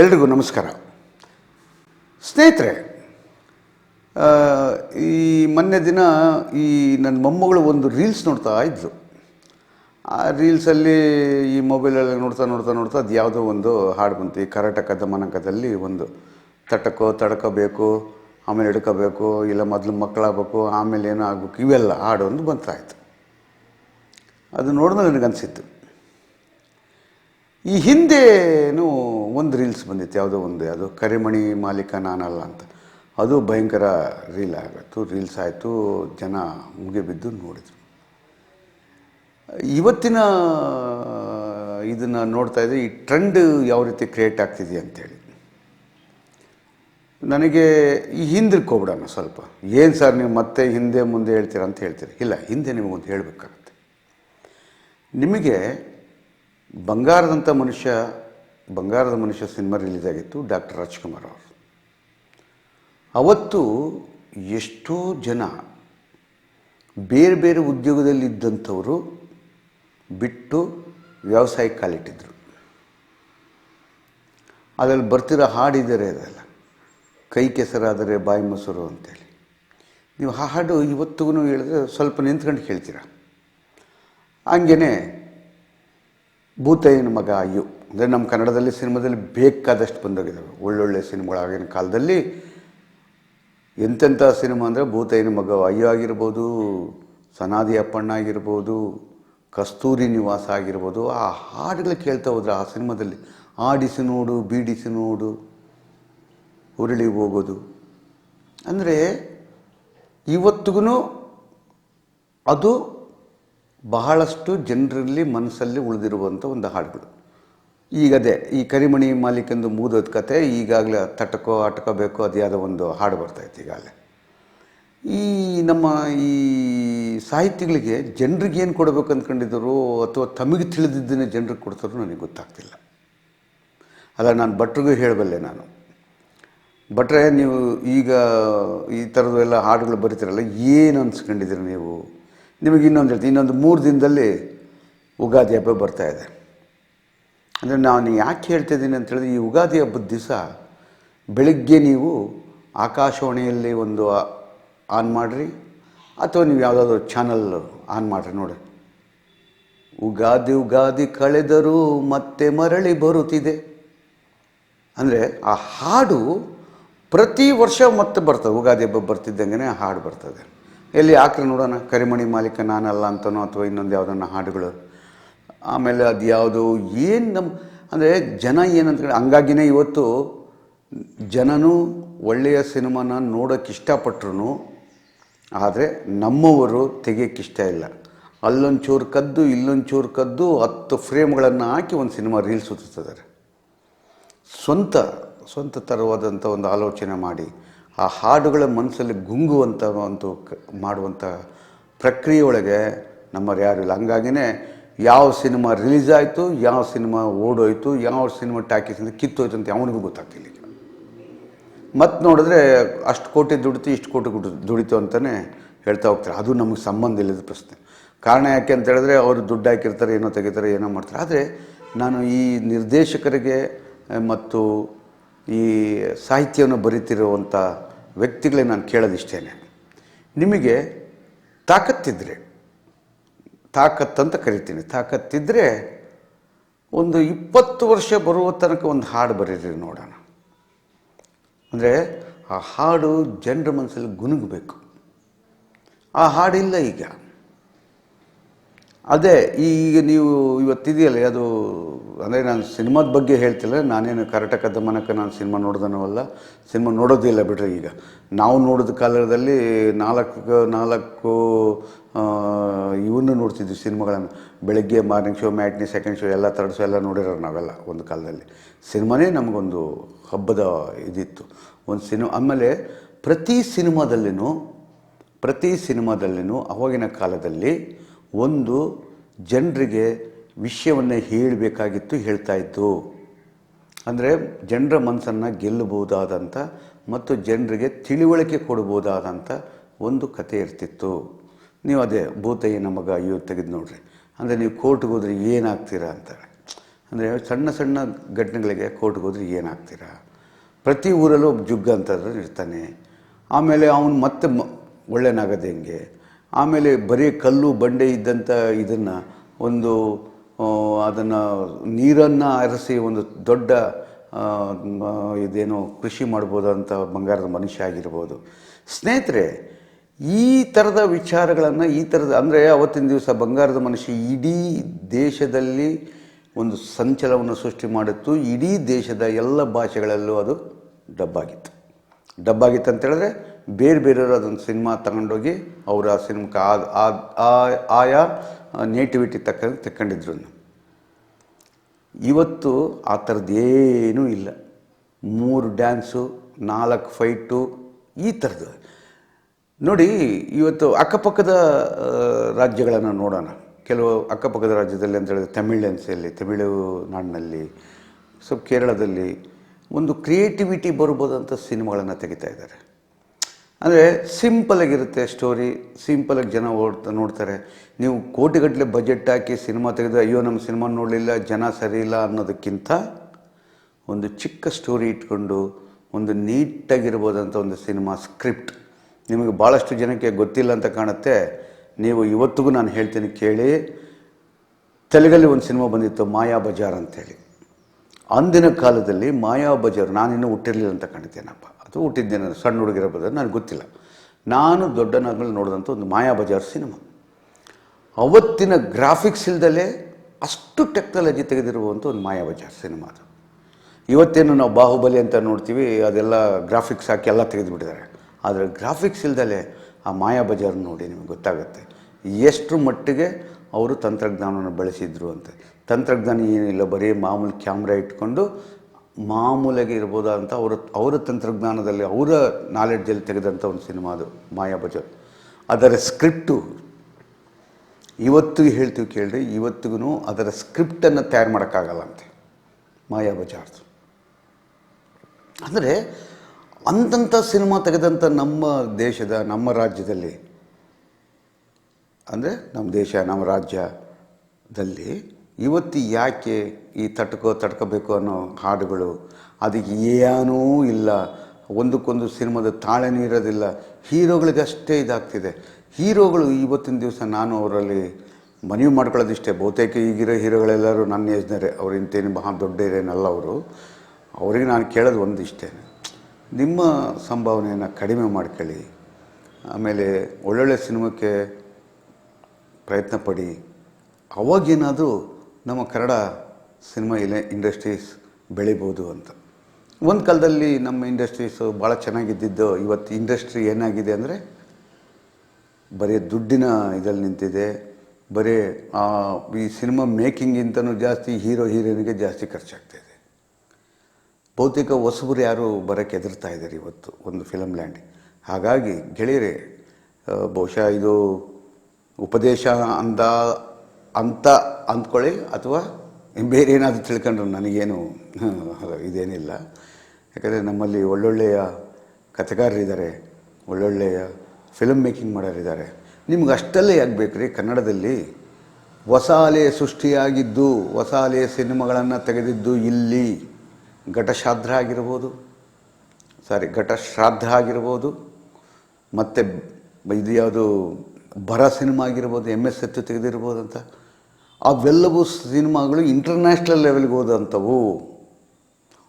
ಎಲ್ರಿಗೂ ನಮಸ್ಕಾರ. ಸ್ನೇಹಿತರೆ ಈ ಮೊನ್ನೆ ದಿನ ಈ ನನ್ನ ಮೊಮ್ಮಗಳು ಒಂದು ರೀಲ್ಸ್ ನೋಡ್ತಾ ಇದ್ದರು ಆ ರೀಲ್ಸಲ್ಲಿ ಈ ಮೊಬೈಲಲ್ಲಿ ನೋಡ್ತಾ ನೋಡ್ತಾ ನೋಡ್ತಾ ಅದು ಯಾವುದೋ ಒಂದು ಹಾಡು ಬಂತು. ಈ ಕರ್ನಾಟಕ ದಮನಕದಲ್ಲಿ ಒಂದು ತಟಕೋ ತಡ್ಕೋಬೇಕು ಆಮೇಲೆ ಹಿಡ್ಕೋಬೇಕು, ಇಲ್ಲ ಮೊದಲು ಮಕ್ಕಳಾಗಬೇಕು, ಆಮೇಲೆ ಏನೋ ಆಗಬೇಕು ಇವೆಲ್ಲ ಹಾಡು ಒಂದು ಬಂತಾಯಿತು ಅದು ನೋಡಿದ್ರೆ ನನಗನ್ಸಿತ್ತು. ಈ ಹಿಂದೆನೂ ಒಂದು ರೀಲ್ಸ್ ಬಂದಿತ್ತು, ಯಾವುದೋ ಒಂದು, ಅದು ಕರಿಮಣಿ ಮಾಲೀಕ ನಾನಲ್ಲ ಅಂತ. ಅದು ಭಯಂಕರ ರೀಲ್ ಆಗಿತ್ತು, ರೀಲ್ಸ್ ಆಯಿತು, ಜನ ಮುಗಿಬಿದ್ದು ನೋಡಿದರು. ಇವತ್ತಿನ, ಇದನ್ನು ನೋಡ್ತಾ ಇದ್ದರೆ ಈ ಟ್ರೆಂಡ್ ಯಾವ ರೀತಿ ಕ್ರಿಯೇಟ್ ಆಗ್ತಿದೆ ಅಂತೇಳಿ ನನಗೆ ಈ ಹಿಂದಕ್ಕೆ ಹೋಗ್ಬಿಡೋಣ ಸ್ವಲ್ಪ. ಏನು ಸರ್ ನೀವು ಮತ್ತೆ ಹಿಂದೆ ಮುಂದೆ ಹೇಳ್ತೀರಾ ಅಂತ ಹೇಳ್ತೀರಿ. ಇಲ್ಲ, ಹಿಂದೆ ನಿಮಗೊಂದು ಹೇಳಬೇಕಾಗತ್ತೆ. ನಿಮಗೆ ಬಂಗಾರದಂಥ ಮನುಷ್ಯ, ಬಂಗಾರದ ಮನುಷ್ಯ ಸಿನಿಮಾ ರಿಲೀಸ್ ಆಗಿತ್ತು ಡಾಕ್ಟರ್ ರಾಜ್ಕುಮಾರ್ ಅವರು. ಅವತ್ತು ಎಷ್ಟೋ ಜನ ಬೇರೆ ಬೇರೆ ಉದ್ಯೋಗದಲ್ಲಿದ್ದಂಥವರು ಬಿಟ್ಟು ವ್ಯವಸಾಯಕ್ಕೆ ಕಾಲಿಟ್ಟಿದ್ರು. ಅದರಲ್ಲಿ ಬರ್ತಿರೋ ಹಾಡಿದರೆ ಅದೆಲ್ಲ, ಕೈ ಕೆಸರಾದರೆ ಬಾಯಿ ಮೊಸರು ಅಂತೇಳಿ. ನೀವು ಹಾಡು ಇವತ್ತಿಗೂ ಹೇಳಿದ್ರೆ ಸ್ವಲ್ಪ ನಿಂತ್ಕೊಂಡು ಕೇಳ್ತೀರ? ಹಂಗೇ ಭೂತಯ್ಯನ ಮಗ ಅಯ್ಯು. ಅಂದರೆ ನಮ್ಮ ಕನ್ನಡದಲ್ಲಿ ಸಿನಿಮಾದಲ್ಲಿ ಬೇಕಾದಷ್ಟು ಬಂದೋಗಿದ್ದಾವೆ. ಒಳ್ಳೊಳ್ಳೆ ಸಿನಿಮಾಗಳು ಆಗಿನ ಕಾಲದಲ್ಲಿ ಎಂತೆಂಥ ಸಿನಿಮಾ ಅಂದರೆ ಭೂತಯ್ಯನ ಮಗ ಅಯ್ಯೋ ಆಗಿರ್ಬೋದು, ಸನಾದಿ ಅಪ್ಪಣ್ಣ ಆಗಿರ್ಬೋದು, ಕಸ್ತೂರಿ ನಿವಾಸ ಆಗಿರ್ಬೋದು. ಆ ಹಾಡುಗಳು ಕೇಳ್ತಾ ಹೋದ್ರೆ ಆ ಸಿನಿಮಾದಲ್ಲಿ ಆಡಿಸಿ ನೋಡು, ಬೀಡಿಸಿ ನೋಡು, ಉರುಳಿ ಹೋಗೋದು. ಅಂದರೆ ಇವತ್ತಿಗೂ ಅದು ಬಹಳಷ್ಟು ಜನರಲ್ಲಿ ಮನಸ್ಸಲ್ಲಿ ಉಳಿದಿರುವಂಥ ಒಂದು ಹಾಡುಗಳು. ಈಗ ಅದೇ, ಈ ಕರಿಮಣಿ ಮಾಲೀಕಂದು ಮೂದೋದ ಕತೆ, ಈಗಾಗಲೇ ತಟಕೋ ಆಟಕೋಬೇಕು ಅದು ಒಂದು ಹಾಡು ಬರ್ತಾಯಿತ್ತು ಈಗಾಗಲೇ. ಈ ನಮ್ಮ ಈ ಸಾಹಿತ್ಯಗಳಿಗೆ ಜನರಿಗೆ ಏನು ಕೊಡಬೇಕು ಅಂದ್ಕೊಂಡಿದ್ದರು ಅಥವಾ ತಮಗೆ ತಿಳಿದಿದ್ದನ್ನೇ ಜನರಿಗೆ ಕೊಡ್ತಾರೋ ನನಗೆ ಗೊತ್ತಾಗ್ತಿಲ್ಲ. ಅಲ್ಲ, ನಾನು ಭಟ್ರಿಗೂ ಹೇಳಬಲ್ಲೆ ನಾನು. ಭಟ್ರೆ, ನೀವು ಈಗ ಈ ಥರದ್ದು ಎಲ್ಲ ಹಾಡುಗಳು ಬರೀತಿರಲ್ಲ, ಏನು ಅನ್ಸ್ಕೊಂಡಿದ್ದೀರಿ ನೀವು? ನಿಮಗೆ ಇನ್ನೊಂದು ಹೇಳ್ತೀನಿ. ಇನ್ನೊಂದು ಮೂರು ದಿನದಲ್ಲಿ ಉಗಾದಿ ಹಬ್ಬ ಬರ್ತಾ ಇದೆ. ಅಂದರೆ ನಾನು ಯಾಕೆ ಹೇಳ್ತಿದ್ದೀನಿ ಅಂತ ಹೇಳಿದ್ರೆ, ಈ ಉಗಾದಿ ಹಬ್ಬದ ದಿವಸ ಬೆಳಗ್ಗೆ ನೀವು ಆಕಾಶವಾಣಿಯಲ್ಲಿ ಒಂದು ಆನ್ ಮಾಡಿರಿ, ಅಥವಾ ನೀವು ಯಾವುದಾದ್ರು ಚಾನಲ್ ಆನ್ ಮಾಡಿರಿ ನೋಡಿ ಉಗಾದಿ ಉಗಾದಿ ಕಳೆದರೂ ಮತ್ತೆ ಮರಳಿ ಬರುತ್ತಿದೆ. ಅಂದರೆ ಆ ಹಾಡು ಪ್ರತಿ ವರ್ಷ ಮತ್ತೆ ಬರ್ತದೆ. ಉಗಾದಿ ಹಬ್ಬ ಬರ್ತಿದ್ದಂಗೆ ಹಾಡು ಬರ್ತದೆ. ಎಲ್ಲಿ ಹಾಕ್ರೆ ನೋಡೋಣ? ಕರಿಮಣಿ ಮಾಲೀಕ ನಾನಲ್ಲ ಅಂತನೋ ಅಥವಾ ಇನ್ನೊಂದು ಯಾವುದನ್ನ ಹಾಡುಗಳು? ಆಮೇಲೆ ಅದು ಯಾವುದು? ಏನು ನಮ್ಮ ಅಂದರೆ ಜನ ಏನಂತ ಹಂಗಾಗಿನೇ ಇವತ್ತು ಜನನೂ ಒಳ್ಳೆಯ ಸಿನಿಮಾನ ನೋಡೋಕ್ಕೆ ಇಷ್ಟಪಟ್ರು ಆದರೆ ನಮ್ಮವರು ತೆಗಿಯೋಕ್ಕೆ ಇಷ್ಟ ಇಲ್ಲ. ಅಲ್ಲೊಂಚೂರು ಕದ್ದು, ಇಲ್ಲೊಂಚೂರು ಕದ್ದು ಹತ್ತು ಫ್ರೇಮ್ಗಳನ್ನು ಹಾಕಿ ಒಂದು ಸಿನಿಮಾ ರೀಲ್ ಸುತ್ತಿದ್ದಾರೆ ಸ್ವಂತ ಸ್ವಂತ ಥರವಾದಂಥ ಒಂದು ಆಲೋಚನೆ ಮಾಡಿ. ಆ ಹಾಡುಗಳ ಮನಸ್ಸಲ್ಲಿ ಗುಂಗುವಂಥ ಒಂದು ಮಾಡುವಂಥ ಪ್ರಕ್ರಿಯೆ ಒಳಗೆ ಯಾರು ಇಲ್ಲ. ಹಂಗಾಗಿನೇ ಯಾವ ಸಿನಿಮಾ ರಿಲೀಸ್ ಆಯಿತು, ಯಾವ ಸಿನಿಮಾ ಓಡೋಯ್ತು, ಯಾವ ಸಿನಿಮಾ ಟಾಕೀಸಿಂದ ಕಿತ್ತೋಯ್ತು ಅಂತ ಅವನಿಗೂ ಗೊತ್ತಾಗ್ತಿಲ್ಲ ಈಗ. ಮತ್ತು ನೋಡಿದ್ರೆ ಅಷ್ಟು ಕೋಟಿ ದುಡಿತು, ಇಷ್ಟು ಕೋಟಿ ದುಡಿ, ದುಡಿತು ಅಂತಲೇ ಹೇಳ್ತಾ ಹೋಗ್ತಾರೆ. ಅದು ನಮಗೆ ಸಂಬಂಧ ಇಲ್ಲದ ಪ್ರಶ್ನೆ. ಕಾರಣ ಯಾಕೆ ಅಂತ ಹೇಳಿದ್ರೆ ಅವರು ದುಡ್ಡು ಹಾಕಿರ್ತಾರೆ, ಏನೋ ತೆಗಿತಾರೆ, ಏನೋ ಮಾಡ್ತಾರೆ. ಆದರೆ ನಾನು ಈ ನಿರ್ದೇಶಕರಿಗೆ ಮತ್ತು ಈ ಸಾಹಿತ್ಯವನ್ನು ಬರೀತಿರುವಂಥ ವ್ಯಕ್ತಿಗಳೇ ನಾನು ಕೇಳೋದಿಷ್ಟೇನೆ. ನಿಮಗೆ ತಾಕತ್ತಿದ್ರೆ ತಾಕತ್ತಂತ ಕರಿತೀನಿ. ತಾಕತ್ತಿದ್ದರೆ ಒಂದು ಇಪ್ಪತ್ತು ವರ್ಷ ಬರುವ ತನಕ ಒಂದು ಹಾಡು ಬರೀರಿ ನೋಡೋಣ. ಅಂದರೆ ಆ ಹಾಡು ಜನರ ಮನಸ್ಸಲ್ಲಿ ಗುನುಗಬೇಕು. ಆ ಹಾಡಿಲ್ಲ ಈಗ. ಅದೇ, ಈಗ ನೀವು ಇವತ್ತಿದೆಯಲ್ಲ, ಅದು ಅಂದರೆ ನಾನು ಸಿನಿಮಾದ ಬಗ್ಗೆ ಹೇಳ್ತಿಲ್ಲ, ನಾನೇನು ಕರ್ನಾಟಕ ದಮನಕ್ಕೆ ನಾನು ಸಿನಿಮಾ ನೋಡಿದನವಲ್ಲ ಸಿನಿಮಾ ನೋಡೋದಿಲ್ಲ ಬಿಡ್ರಿ ಈಗ. ನಾವು ನೋಡಿದ ಕಾಲದಲ್ಲಿ ನಾಲ್ಕು ನಾಲ್ಕು ಇವನ್ನು ನೋಡ್ತಿದ್ವಿ ಸಿನಿಮಾಗಳನ್ನು. ಬೆಳಗ್ಗೆ morning show, matinee, second show, ಎಲ್ಲ ಥರ್ಡ್ ಶೋ ಎಲ್ಲ ನೋಡಿರೋ ನಾವೆಲ್ಲ ಒಂದು ಕಾಲದಲ್ಲಿ. ಸಿನಿಮಾನೇ ನಮಗೊಂದು ಹಬ್ಬದ ಇದಿತ್ತು. ಒಂದು ಸಿನಿಮಾ, ಆಮೇಲೆ ಪ್ರತಿ ಸಿನಿಮಾದಲ್ಲಿನೂ ಪ್ರತಿ ಸಿನಿಮಾದಲ್ಲಿನೂ ಅವಾಗಿನ ಕಾಲದಲ್ಲಿ ಒಂದು ಜನರಿಗೆ ವಿಷಯವನ್ನು ಹೇಳಬೇಕಾಗಿತ್ತು, ಹೇಳ್ತಾ ಇತ್ತು ಅಂದರೆ ಜನರ ಮನಸ್ಸನ್ನು ಗೆಲ್ಲಬಹುದಾದಂಥ ಮತ್ತು ಜನರಿಗೆ ತಿಳಿವಳಿಕೆ ಕೊಡ್ಬೋದಾದಂಥ ಒಂದು ಕತೆ ಇರ್ತಿತ್ತು. ನೀವು ಅದೇ ಭೂತಯ್ಯ ನಮಗ ಅಯ್ಯೋ ತೆಗೆದು ನೋಡ್ರಿ. ಅಂದರೆ ನೀವು ಕೋರ್ಟ್ಗೆ ಹೋದ್ರೆ ಏನಾಗ್ತೀರಾ ಅಂತಾರೆ ಅಂದರೆ ಸಣ್ಣ ಸಣ್ಣ ಘಟನೆಗಳಿಗೆ ಕೋರ್ಟ್ಗೆ ಹೋದ್ರೆ ಏನಾಗ್ತೀರಾ? ಪ್ರತಿ ಊರಲ್ಲೂ ಒಬ್ಬ ಜುಗ್ಗ ಅಂತ ಇರ್ತಾನೆ. ಆಮೇಲೆ ಅವನು ಮತ್ತೆ ಮ ಒಳ್ಳೆನಾಗದೆ ಹೆಂಗೆ? ಆಮೇಲೆ ಬರೀ ಕಲ್ಲು ಬಂಡೆ ಇದ್ದಂಥ ಇದನ್ನು ಒಂದು ಅದನ್ನು ನೀರನ್ನು ಅರಸಿ ಒಂದು ದೊಡ್ಡ ಇದೇನು ಕೃಷಿ ಮಾಡ್ಬೋದು ಅಂತ ಬಂಗಾರದ ಮನುಷ್ಯ ಆಗಿರ್ಬೋದು. ಸ್ನೇಹಿತರೆ, ಈ ಥರದ ವಿಚಾರಗಳನ್ನು ಈ ಥರದ ಅಂದರೆ ಅವತ್ತಿನ ದಿವಸ ಬಂಗಾರದ ಮನುಷ್ಯ ಇಡೀ ದೇಶದಲ್ಲಿ ಒಂದು ಸಂಚಲವನ್ನು ಸೃಷ್ಟಿ ಮಾಡಿತ್ತು. ಇಡೀ ದೇಶದ ಎಲ್ಲ ಭಾಷೆಗಳಲ್ಲೂ ಅದು ಡಬ್ಬಾಗಿತ್ತು. ಡಬ್ಬಾಗಿತ್ತು ಅಂತ ಹೇಳಿದ್ರೆ ಬೇರೆ ಬೇರೆಯವರು ಅದೊಂದು ಸಿನಿಮಾ ತಗೊಂಡೋಗಿ ಅವರು ಆ ಸಿನಿಮಾಕ್ಕೆ ಆ- ಆಯಾ ನೇಟಿವಿಟಿ ತಕ್ಕ, ತಕ್ಕೊಂಡಿದ್ರು ಇವತ್ತು ಆ ಥರದ್ದೇನೂ ಇಲ್ಲ. ಮೂರು ಡ್ಯಾನ್ಸು, ನಾಲ್ಕು ಫೈಟು, ಈ ಥರದ್ದು. ನೋಡಿ, ಇವತ್ತು ಅಕ್ಕಪಕ್ಕದ ರಾಜ್ಯಗಳನ್ನು ನೋಡೋಣ. ಕೆಲವು ಅಕ್ಕಪಕ್ಕದ ರಾಜ್ಯದಲ್ಲಿ ಅಂತ ಹೇಳಿದ್ರೆ ತಮಿಳ್ನೆನ್ಸಲ್ಲಿ ತಮಿಳುನಾಡಿನಲ್ಲಿ, ಸೊ ಕೇರಳದಲ್ಲಿ ಒಂದು ಕ್ರಿಯೇಟಿವಿಟಿ ಬರ್ಬೋದಂಥ ಸಿನಿಮಾಗಳನ್ನು ತೆಗಿತಾ ಇದ್ದಾರೆ. ಅಂದರೆ ಸಿಂಪಲಾಗಿರುತ್ತೆ ಸ್ಟೋರಿ ಸಿಂಪಲಾಗಿ ಜನ ಓಡ್ತಾ ನೋಡ್ತಾರೆ. ನೀವು ಕೋಟಿಗಟ್ಟಲೆ ಬಜೆಟ್ ಹಾಕಿ ಸಿನಿಮಾ ತೆಗೆದು ಅಯ್ಯೋ ನಮ್ಮ ಸಿನಿಮಾ ನೋಡಲಿಲ್ಲ, ಜನ ಸರಿ ಇಲ್ಲ ಅನ್ನೋದಕ್ಕಿಂತ ಒಂದು ಚಿಕ್ಕ ಸ್ಟೋರಿ ಇಟ್ಕೊಂಡು ಒಂದು ನೀಟಾಗಿರ್ಬೋದಂಥ ಒಂದು ಸಿನಿಮಾ ಸ್ಕ್ರಿಪ್ಟ್ ನಿಮಗೆ ಭಾಳಷ್ಟು ಜನಕ್ಕೆ ಗೊತ್ತಿಲ್ಲ ಅಂತ ಕಾಣುತ್ತೆ. ನೀವು ಇವತ್ತಿಗೂ ನಾನು ಹೇಳ್ತೀನಿ ಕೇಳಿ, ತೆಲುಗಲ್ಲಿ ಒಂದು ಸಿನಿಮಾ ಬಂದಿತ್ತು, ಮಾಯಾ ಬಜಾರ್ ಅಂತೇಳಿ ಅಂದಿನ ಕಾಲದಲ್ಲಿ ಮಾಯಾ ಬಜಾರ್, ನಾನಿನ್ನೂ ಹುಟ್ಟಿರಲಿಲ್ಲ ಅಂತ ಕಂಡಿದ್ದೇನಪ್ಪ. ಅದು ಹುಟ್ಟಿದ್ದೇನೆ ಸಣ್ಣ ಹುಡುಗಿರಬಹುದು ನನಗೆ ಗೊತ್ತಿಲ್ಲ. ನಾನು ದೊಡ್ಡನಾಗಲು ನೋಡಿದಂಥ ಒಂದು ಮಾಯಾ ಬಜಾರ್ ಸಿನಿಮಾ. ಅವತ್ತಿನ ಗ್ರಾಫಿಕ್ಸ್ ಇಲ್ದಲೇ ಅಷ್ಟು ಟೆಕ್ನಾಲಜಿ ತೆಗೆದಿರುವಂಥ ಒಂದು ಮಾಯಾ ಬಜಾರ್ ಸಿನಿಮಾ ಅದು. ಇವತ್ತೇನು ನಾವು ಬಾಹುಬಲಿ ಅಂತ ನೋಡ್ತೀವಿ, ಅದೆಲ್ಲ ಗ್ರಾಫಿಕ್ಸ್ ಹಾಕಿ ಎಲ್ಲ ತೆಗೆದುಬಿಟ್ಟಿದ್ದಾರೆ. ಆದರೆ ಗ್ರಾಫಿಕ್ಸ್ ಇಲ್ದಲೇ ಆ ಮಾಯಾ ಬಜಾರ್ ನೋಡಿ ನಿಮಗೆ ಗೊತ್ತಾಗುತ್ತೆ. ಎಷ್ಟು ಮಟ್ಟಿಗೆ ಅವರು ತಂತ್ರಜ್ಞಾನವನ್ನು ಬಳಸಿದ್ರು ಅಂತ. ತಂತ್ರಜ್ಞಾನ ಏನಿಲ್ಲ, ಬರೀ ಮಾಮೂಲಿ ಕ್ಯಾಮ್ರಾ ಇಟ್ಕೊಂಡು ಮಾಮೂಲಾಗಿ ಇರ್ಬೋದಾದಂಥ ಅವರ ಅವರ ತಂತ್ರಜ್ಞಾನದಲ್ಲಿ, ಅವರ ನಾಲೆಡ್ಜಲ್ಲಿ ತೆಗೆದಂಥ ಒಂದು ಸಿನಿಮಾ ಅದು, ಮಾಯಾ ಬಜಾರ್ ಅದರ ಸ್ಕ್ರಿಪ್ಟು ಇವತ್ತಿಗೂ ಹೇಳ್ತೀವಿ ಕೇಳಿರಿ ಇವತ್ತಿಗೂ ಅದರ ಸ್ಕ್ರಿಪ್ಟನ್ನು ತಯಾರು ಮಾಡೋಕ್ಕಾಗಲ್ಲ ಅಂತೆ. ಮಾಯಾ ಬಜಾರ್ದು ಅಂದರೆ ಅಂತಂಥ ಸಿನಿಮಾ ತೆಗೆದಂಥ ನಮ್ಮ ದೇಶದ, ನಮ್ಮ ರಾಜ್ಯದಲ್ಲಿ, ಅಂದರೆ ನಮ್ಮ ದೇಶ, ನಮ್ಮ ರಾಜ್ಯದಲ್ಲಿ ಇವತ್ತು ಯಾಕೆ ಈ ತಟ್ಕೋ ತಡ್ಕೋಬೇಕು ಅನ್ನೋ ಹಾಡುಗಳು? ಅದಕ್ಕೆ ಏನೂ ಇಲ್ಲ. ಒಂದಕ್ಕೊಂದು ಸಿನಿಮಾದ ತಾಳೆನೂ ಇರೋದಿಲ್ಲ. ಹೀರೋಗಳಿಗಷ್ಟೇ ಇದಾಗ್ತಿದೆ. ಹೀರೋಗಳು ಇವತ್ತಿನ ದಿವಸ ನಾನು ಅವರಲ್ಲಿ ಮನವಿ ಮಾಡ್ಕೊಳ್ಳೋದಿಷ್ಟೇ. ಬಹುತೇಕ ಈಗಿರೋ ಹೀರೋಗಳೆಲ್ಲರೂ ನನ್ನ ಏಜ್ನರೇ ಅವ್ರು ಇಂತೇನು ಮಹಾ ದೊಡ್ಡ ಏರೇನಲ್ಲ ಅವರು. ಅವರಿಗೆ ನಾನು ಕೇಳೋದು ಒಂದಿಷ್ಟೇ. ನಿಮ್ಮ ಸಂಭಾವನೆಯನ್ನು ಕಡಿಮೆ ಮಾಡ್ಕೊಳ್ಳಿ. ಆಮೇಲೆ ಒಳ್ಳೊಳ್ಳೆ ಸಿನಿಮಾಕ್ಕೆ ಪ್ರಯತ್ನ ಪಡಿ. ಅವಾಗೇನಾದರೂ ನಮ್ಮ ಕನ್ನಡ ಸಿನಿಮಾ ಇಲ್ಲೇ ಇಂಡಸ್ಟ್ರೀಸ್ ಬೆಳಿಬೋದು ಅಂತ. ಒಂದು ಕಾಲದಲ್ಲಿ ನಮ್ಮ ಇಂಡಸ್ಟ್ರೀಸು ಭಾಳ ಚೆನ್ನಾಗಿದ್ದಿದ್ದು, ಇವತ್ತು ಇಂಡಸ್ಟ್ರಿ ಏನಾಗಿದೆ ಅಂದರೆ, ಬರೀ ದುಡ್ಡಿನ ಇದರಲ್ಲಿ ನಿಂತಿದೆ. ಬರೀ ಈ ಸಿನಿಮಾ ಮೇಕಿಂಗಿಂತನೂ ಜಾಸ್ತಿ ಹೀರೋ, ಹೀರೋಯಿನ್ಗೆ ಜಾಸ್ತಿ ಖರ್ಚಾಗ್ತಾಯಿದೆ ಬಹುತೇಕ ಹೊಸಬರು ಯಾರು ಬರೋಕ್ಕೆ ಎದುರ್ತಾ ಇದ್ದಾರೆ ಇವತ್ತು ಒಂದು ಫಿಲಮ್ ಲ್ಯಾಂಡ್ ಹಾಗಾಗಿ ಗೆಳೆಯರೆ ಬಹುಶಃ ಇದು ಉಪದೇಶ ಅಂದ ಅಂತ ಅಂದ್ಕೊಳ್ಳಿ ಅಥವಾ ಬೇರೆ ಏನಾದರೂ ತಿಳ್ಕೊಂಡ್ರು ನನಗೇನು ಇದೇನಿಲ್ಲ. ಯಾಕಂದರೆ ನಮ್ಮಲ್ಲಿ ಒಳ್ಳೊಳ್ಳೆಯ ಕಥೆಗಾರರಿದ್ದಾರೆ ಒಳ್ಳೊಳ್ಳೆಯ ಫಿಲಮ್ ಮೇಕಿಂಗ್ ಮಾಡೋರಿದ್ದಾರೆ. ನಿಮ್ಗೆ ಅಷ್ಟಲ್ಲೇ ಆಗಬೇಕು ಬೇಕು ರೀ ಕನ್ನಡದಲ್ಲಿ. ಹೊಸ ಅಲೆಯ ಸೃಷ್ಟಿಯಾಗಿದ್ದು ಹೊಸ ಅಲೆಯ ಸಿನಿಮಾಗಳನ್ನು ತೆಗೆದಿದ್ದು ಇಲ್ಲಿ. ಘಟಶಾದ್ರ ಆಗಿರ್ಬೋದು ಸಾರಿ ಘಟಶ್ರಾದ್ದ ಆಗಿರ್ಬೋದು, ಮತ್ತು ಇದು ಯಾವುದು ಬರ ಸಿನಿಮಾ ಆಗಿರ್ಬೋದು ಎಂ ಎಸ್ ಎತ್ತು ತೆಗೆದಿರ್ಬೋದು ಅಂತ ಅವೆಲ್ಲವೂ ಸಿನಿಮಾಗಳು ಇಂಟರ್ನ್ಯಾಷನಲ್ ಲೆವೆಲ್ಗೆ ಹೋದಂಥವು.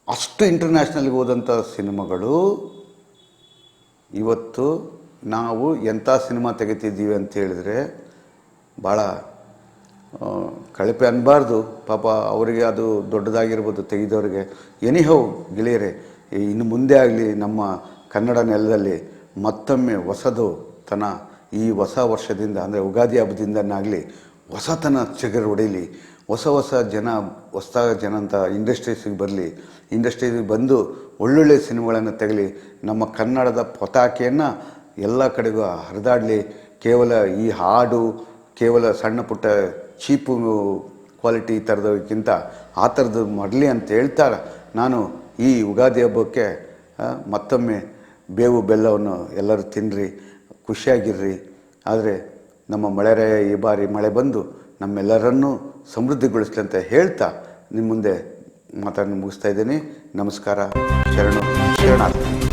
ಅಷ್ಟು ಇಂಟರ್ನ್ಯಾಷನಲ್ಗೆ ಹೋದಂಥ ಸಿನಿಮಾಗಳು ಇವತ್ತು ನಾವು ಎಂಥ ಸಿನಿಮಾ ತೆಗಿತಿದ್ದೀವಿ ಅಂತ ಹೇಳಿದ್ರೆ ಭಾಳ ಕಳಪೆ ಅನ್ನಬಾರ್ದು ಪಾಪ ಅವರಿಗೆ ಅದು ದೊಡ್ಡದಾಗಿರ್ಬೋದು ತೆಗೆದವ್ರಿಗೆ. ಎನಿಹೌ ಗೆಳೆಯರೆ ಇನ್ನು ಮುಂದೆ ಆಗಲಿ ನಮ್ಮ ಕನ್ನಡ ನೆಲದಲ್ಲಿ ಮತ್ತೊಮ್ಮೆ ಹೊಸದು ತನ ಈ ಹೊಸ ವರ್ಷದಿಂದ, ಅಂದರೆ ಯುಗಾದಿ ಹಬ್ಬದಿಂದನಾಗಲಿ ಹೊಸತನ ಚಿಗರು ಹೊಡೀಲಿ, ಹೊಸ ಹೊಸ ಜನ ಹೊಸ ಜನ ಅಂತ ಇಂಡಸ್ಟ್ರೀಸಿಗೆ ಬರಲಿ, ಇಂಡಸ್ಟ್ರೀಸಿಗೆ ಬಂದು ಒಳ್ಳೊಳ್ಳೆ ಸಿನಿಮಾಗಳನ್ನು ತೆಗಲಿ, ನಮ್ಮ ಕನ್ನಡದ ಪತಾಕೆಯನ್ನು ಎಲ್ಲ ಕಡೆಗೂ ಹರಿದಾಡಲಿ. ಕೇವಲ ಈ ಹಾಡು, ಕೇವಲ ಸಣ್ಣ ಪುಟ್ಟ ಚೀಪು ಕ್ವಾಲಿಟಿ ಈ ಥರದಕ್ಕಿಂತ ಆ ಥರದ್ದು ಮಾಡಲಿ ಅಂತ ಹೇಳ್ತಾ ನಾನು ಈ ಯುಗಾದಿ ಹಬ್ಬಕ್ಕೆ ಮತ್ತೊಮ್ಮೆ ಬೇವು ಬೆಲ್ಲವನ್ನು ಎಲ್ಲರೂ ತಿನ್ನಿರಿ ಖುಷಿಯಾಗಿರ್ರಿ. ಆದರೆ ನಮ್ಮ ಮಳೆರೆ ಈ ಬಾರಿ ಮಳೆ ಬಂದು ನಮ್ಮೆಲ್ಲರನ್ನೂ ಸಮೃದ್ಧಿಗೊಳಿಸ್ಲಿ ಅಂತ ಹೇಳ್ತಾ ನಿಮ್ಮ ಮುಂದೆ ಮಾತನ್ನು ಮುಗಿಸ್ತಾ ಇದ್ದೀನಿ. ನಮಸ್ಕಾರ. ಶರಣು ಶರಣಾರ್ಥಿ.